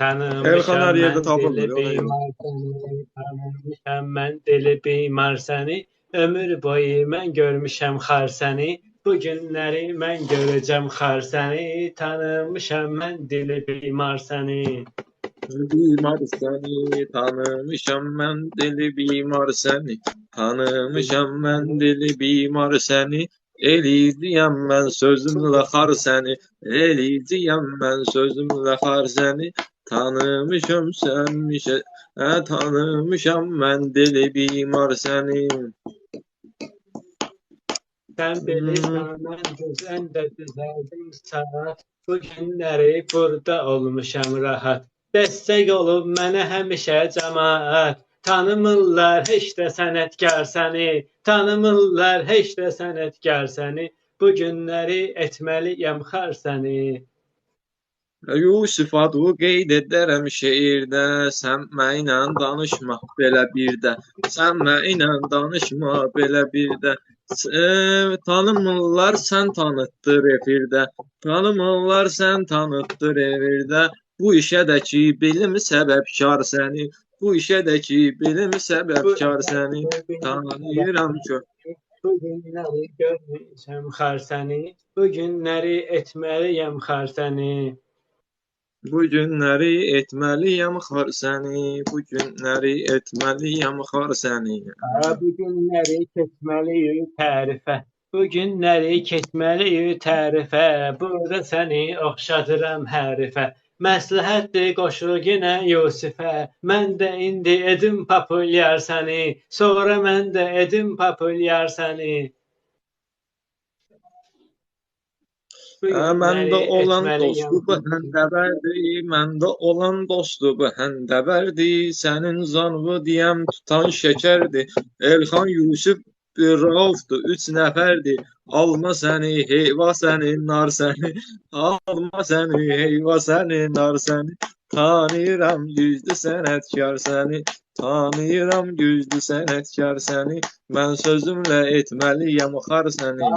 Elxan hər yerdə tapılmır, tanımışam mən dili bimar səni, ömür boyu mən görmüşəm xar səni, bu günləri mən görəcəm xar səni, tanımışam mən dili bimar səni. Bimar səni tanımışam mən deli bimar səni tanımışam mən deli bimar səni eləyəcəyəm mən sözümlə xar səni eləyəcəyəm mən sözümlə xar səni tanımışam sənmişə hə, tanımışam mən deli bimar səni Sən bilirsən mən gözən də düzəldim saat, bu günləri burada olmuşam rahat. Dəstək olub mənə həmişə cəmaət. Tanımırlar heç də sənətkar səni, tanımırlar heç də sənətkar səni. Bu günləri etməliyəm xar səni. Yusuf adı qeyd edərəm şeirdə sən mənlə danışma belə bir də sən mənlə danışma belə bir də. E, tanımırlar sən tanıtdır efirdə tanımırlar sən tanıtdır evirdə. Bu işə də ki bilim səbəbkar səni bu işə də ki bilim səbəbkar səni. Tanıyıram ki Bu günləri görmüşəm xar səni, bu günləri etməliyəm xar səni. Bu günləri etməliyəm xar səni, bu günləri etməliyəm xar səni. Ha, bu günləri keçməliyik tərifə. Bu günləri keçməliyik tərifə. Burada səni oxşadıram hərifə. Məsləhətdir qoşul yenə Yusifə. Mən də indi edim populyar səni. Sonra mən də edim populyar səni. Bu Hə, məndə olan dostu bu həndəvərdi, məndə olan dostu bu həndəvərdi, sənin zanvı deyəm tutan şəkərdi. Elxan Yusuf bir Raufdu, üç nəfərdi. Alma səni, heyva səni, nar səni. Alma səni, heyva səni, nar səni. Tanıyıram güclü sənətkar səni. Tanıyıram güclü sənətkar səni. Mən sözümlə etməliyəm xar səni.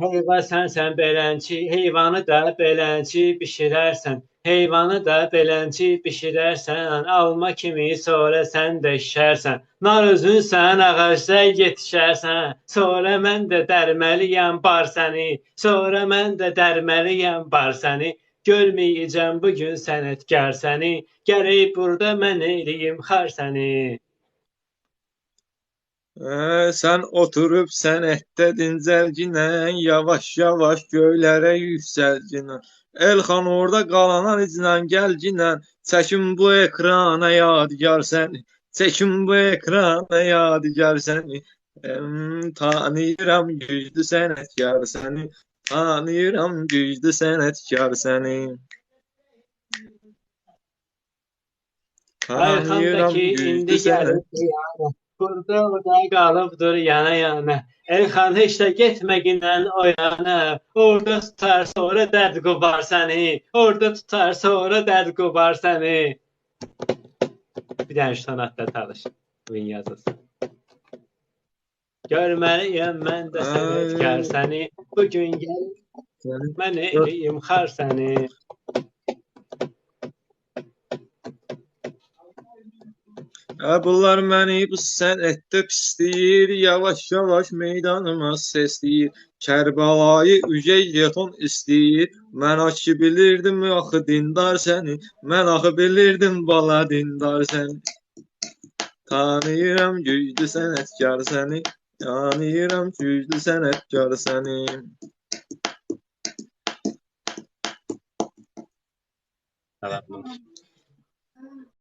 Aa, Heyva sənsən belənçi, heyvanı da belənçi bişirərsən. Heyvanı da belənçi bişirərsən, alma kimi sonra sən də şişərsən. Nar özünsən, ağacda yetişərsən. Sonra mən də dərməliyəm bar səni. Sonra mən də dərməliyəm bar səni. Görməyəcəm bu gün sənətkar səni. Gərək burada mən eləyim xar səni. Ee, sen oturup senette dincəlginən, yavaş-yavaş göylərə yüksəlginən. Elxan orada qalanan iclə gəlginən, çəkin bu ekrana yadigar səni, çəkin bu ekrana yadigar səni. Tanıyıram güclü sənətkar səni, tanıyıram güclü sənətkar səni. Tanıyıram güclü indi sənətkar yana. Burada orada qalıbdır yana yana. Elxan heç də getməginən o yana. Orada tutar sonra dərd qobar səni. Orada tutar sonra dərd qobar səni. Bir dənə sanatda çalış. Bugün yazılsın. Görməliyəm mən də sənətkar səni. Bu gün gəl mən eləyim xar səni. Ya bunlar məni bu sənətdə pisləyir, yavaş-yavaş meydanıma səsləyir. Kərbəlayı ücey jeton istəyir. Mən axı bilirdim axı dindar səni. Mən axı bilirdim bala dindar səni. Tanıyıram güclü sənətkar səni. Tanıyıram güclü sənətkar səni. Tamam.